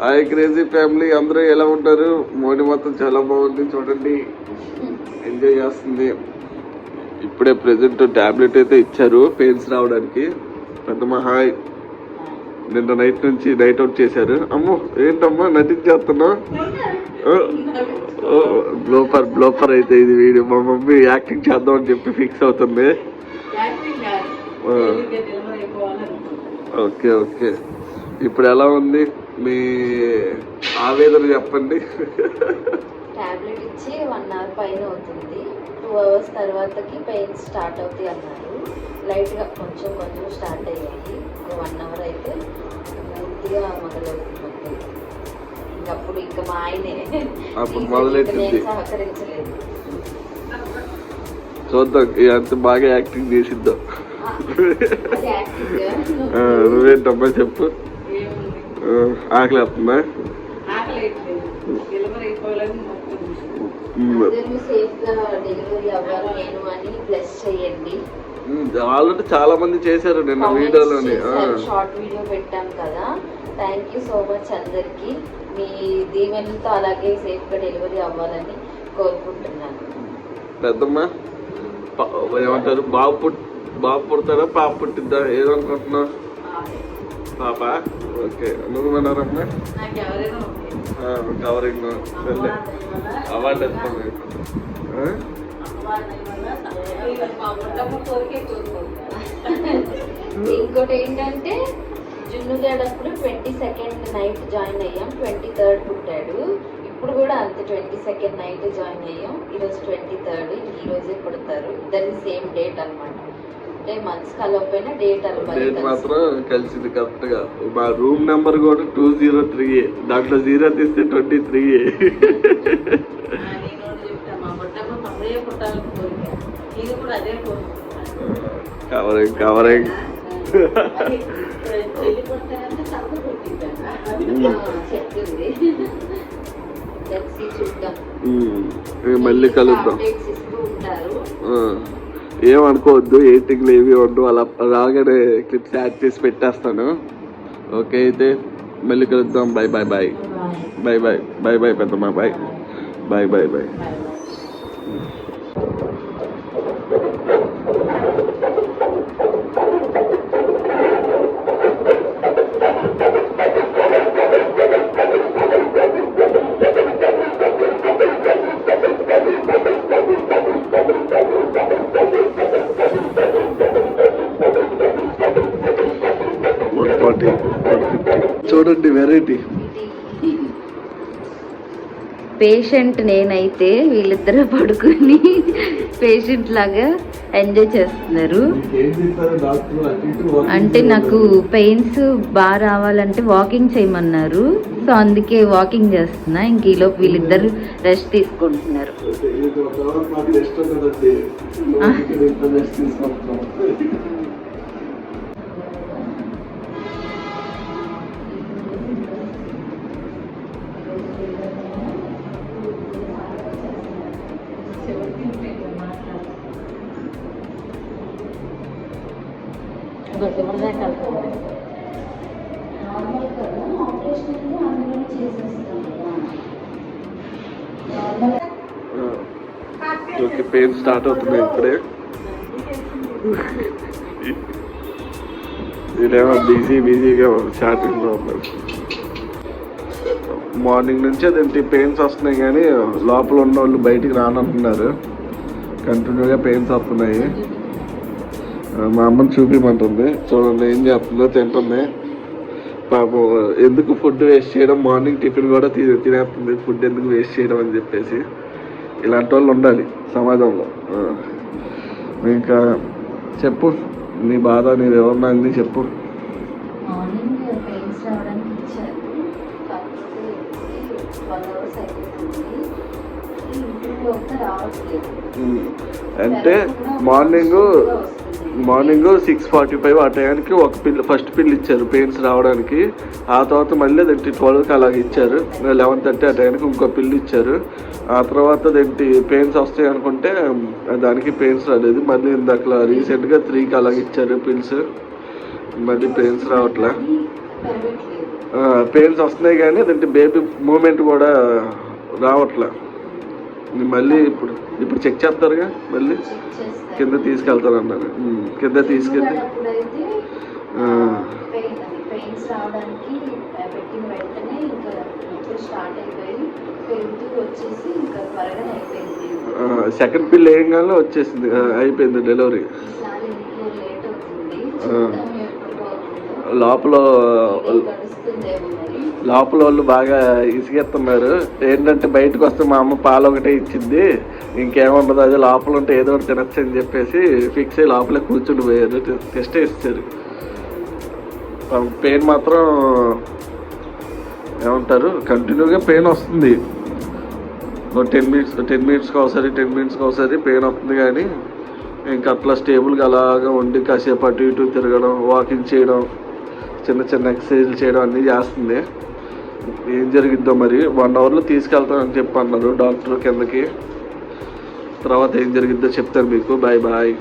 Hi crazy family అందరూ ఎలా ఉంటారు? మోడీ మొత్తం చాలా బాగుంది చూడండి. ఎంజాయ్ చేస్తుంది. ఇప్పుడే ప్రెసెంట్ టాబ్లెట్ అయితే ఇచ్చారు పెయిన్స్ రావడానికి. పెద్దమ్మ హాయ్. నిన్న నైట్ నుంచి నైట్ అవుట్ చేశారు. అమ్మో ఏంటమ్మా నటించేస్తున్నావు బ్లోపర్ బ్లోపర్ అయితే ఇది వీడియో. మా మమ్మీ యాక్టింగ్ చేద్దామని చెప్పి ఫిక్స్ అవుతుంది. Okay okay. ఇప్పుడు ఎలా ఉంది? మీ ఆవేదన చెప్పండి. టాబ్లెట్ ఇచ్చి వన్ అవర్ పైన అవుతుంది. టూ అవర్స్ తర్వాతకి పెయిన్స్ స్టార్ట్ అవుతాయి అన్నారు. లైట్గా కొంచెం కొంచెం స్టార్ట్ అయ్యాయి. వన్ అవర్ అయితే పూర్తిగా మొదలవుతుంది. ఇంక అప్పుడు ఇంకా మా ఆయనే అప్పుడు మొదలెట్టింది. సహకరించలేదు. చూద్దాం అంత బాగా యాక్టింగ్ చేసిద్దాం. నువ్వేంటమ్మా చెప్పు. ఆకలి ఉమ్, ఆల్రెడీ చాలా మంది చేశారు నిన్న వీడియోలోని. షార్ట్ వీడియో పెట్టాం కదా. థ్యాంక్ యూ సో మచ్ అందరికి. మీ దీవెనతో అలాగే సేఫ్గా డెలివరీ అవ్వాలని కోరుకుంటున్నాను. పెద్దమ్మ ఏమంటారు? బాబు పుట్ బాబు పుడతాడా పాప పుట్టిద్దా? ఏదనుకుంటున్నావు పాప? ఓకే. కవరింగ్ అవార్డు ఇంకోటి ఏంటంటే జున్నుగాడప్పుడు ట్వంటీ సెకండ్ నైట్ జాయిన్ అయ్యాం. ట్వంటీ థర్డ్ పుట్టాడు. ఇప్పుడు కూడా అంతే ట్వంటీ సెకండ్ నైట్ జాయిన్ అయ్యాం. ఈరోజు ట్వంటీ థర్డ్ ఈ రోజే పుడతారు. ఇద్దరిని సేమ్ డేట్ అన్నమాట. అంటే మంత్స్ కలవకపోయినా డేట్ డేట్ మాత్రం కలిసింది కరెక్ట్గా. మా రూమ్ నెంబర్ కూడా టూ జీరో త్రీ దాంట్లో జీరో తీస్తే ట్వంటీ త్రీ కవరింగ్ కవరింగ్ మళ్ళీ కలుద్దాం. ఏమనుకోవద్దు ఎయిటింగ్లు ఏవి ఉండవు. అలా రాగానే క్లిప్స్ యాడ్ చేసి పెట్టేస్తాను. ఓకే అయితే మళ్ళీ కలుద్దాం. Bye bye bye bye bye bye bye పెద్దమ్మ. Bye bye bye bye one forty చూడండి వెరైటీ. పేషెంట్ నేనైతే వీళ్ళిద్దరూ పడుకుని పేషెంట్ లాగా ఎంజాయ్ చేస్తున్నారు. అంటే నాకు పెయిన్స్ బాగా రావాలంటే వాకింగ్ చేయమన్నారు. సో అందుకే వాకింగ్ చేస్తున్నా. ఇంక ఈలోపు వీళ్ళిద్దరు రెస్ట్ తీసుకుంటున్నారు. ఓకే పెయిన్ స్టార్ట్ అవుతున్నాయి ఇప్పుడే. ఇదేమో బిజీ బిజీగా చాటింగ్లో ఉన్నారు మార్నింగ్ నుంచి అదేంటి పెయిన్స్ వస్తున్నాయి కానీ లోపల ఉన్న వాళ్ళు బయటికి రానంటున్నారు. కంటిన్యూగా పెయిన్స్ వస్తున్నాయి. మా అమ్మని చూపించమంటుంది చూడండి ఏం చేస్తుందో తింటుంది. పాపం ఎందుకు ఫుడ్ వేస్ట్ చేయడం? మార్నింగ్ టిఫిన్ కూడా తినే తినేస్తుంది. ఫుడ్ ఎందుకు వేస్ట్ చేయడం అని చెప్పేసి. ఇలాంటి వాళ్ళు ఉండాలి సమాజంలో. ఇంకా చెప్పు. నీ బాధ నీది ఎవరన్నా అంది చెప్పు. అంటే morning morning six forty five ఆ టైంకి ఒక పిల్ ఫస్ట్ పిల్ ఇచ్చారు పెయిన్స్ రావడానికి. ఆ తర్వాత మళ్ళీ అదేంటి ట్వెల్వ్కి అలాగ ఇచ్చారు. లెవెన్ థర్టీ ఆ టైంకి ఇంకో పిల్ ఇచ్చారు. ఆ తర్వాత అదేంటి పెయిన్స్ వస్తాయి అనుకుంటే దానికి పెయిన్స్ రాలేదు. మళ్ళీ ఇందాక రీసెంట్గా త్రీకి అలాగ ఇచ్చారు పిల్స్. మళ్ళీ పెయిన్స్ రావట్లే. పెయిన్స్ వస్తున్నాయి కానీ అదేంటి బేబీ మూమెంట్ కూడా రావట్లే. మళ్ళీ ఇప్పుడు ఇప్పుడు చెక్ చేస్తారుగా మళ్ళీ? కింద తీసుకెళ్తారు అన్నారు ఉమ్, కింద తీసుకెళ్ళి? సెకండ్ పిల్ ఏం కానీ వచ్చేసింది అయిపోయింది డెలివరీ. లోపల లోపల వాళ్ళు బాగా ఇసుకెత్తున్నారు ఏంటంటే బయటకు వస్తే మా అమ్మ పాలు ఒకటే ఇచ్చింది. ఇంకేముండదు అది లోపల ఉంటే ఏదో ఒకటి తినచ్చు అని చెప్పేసి ఫిక్స్ అయ్యి లోపలే కూర్చుని పోయారు. టెస్ట్ ఇచ్చారు పెయిన్ మాత్రం ఏమంటారు? కంటిన్యూగా పెయిన్ వస్తుంది. టెన్ మినిట్స్ టెన్ మినిట్స్కి ఒకసారి టెన్ మినిట్స్కి ఒకసారి పెయిన్ వస్తుంది కానీ ఇంకా అట్లా స్టేబుల్గా అలాగా ఉండి కాసేపు అటు ఇటు తిరగడం వాకింగ్ చేయడం చిన్న చిన్న ఎక్సర్సైజ్లు చేయడం అన్నీ చేస్తుంది. ఏం జరిగిద్దో మరి? వన్ అవర్లో తీసుకెళ్తానని చెప్పి అన్నారు డాక్టర్ కిందకి. తర్వాత ఏం జరిగిద్దో చెప్తాను మీకు. Bye bye.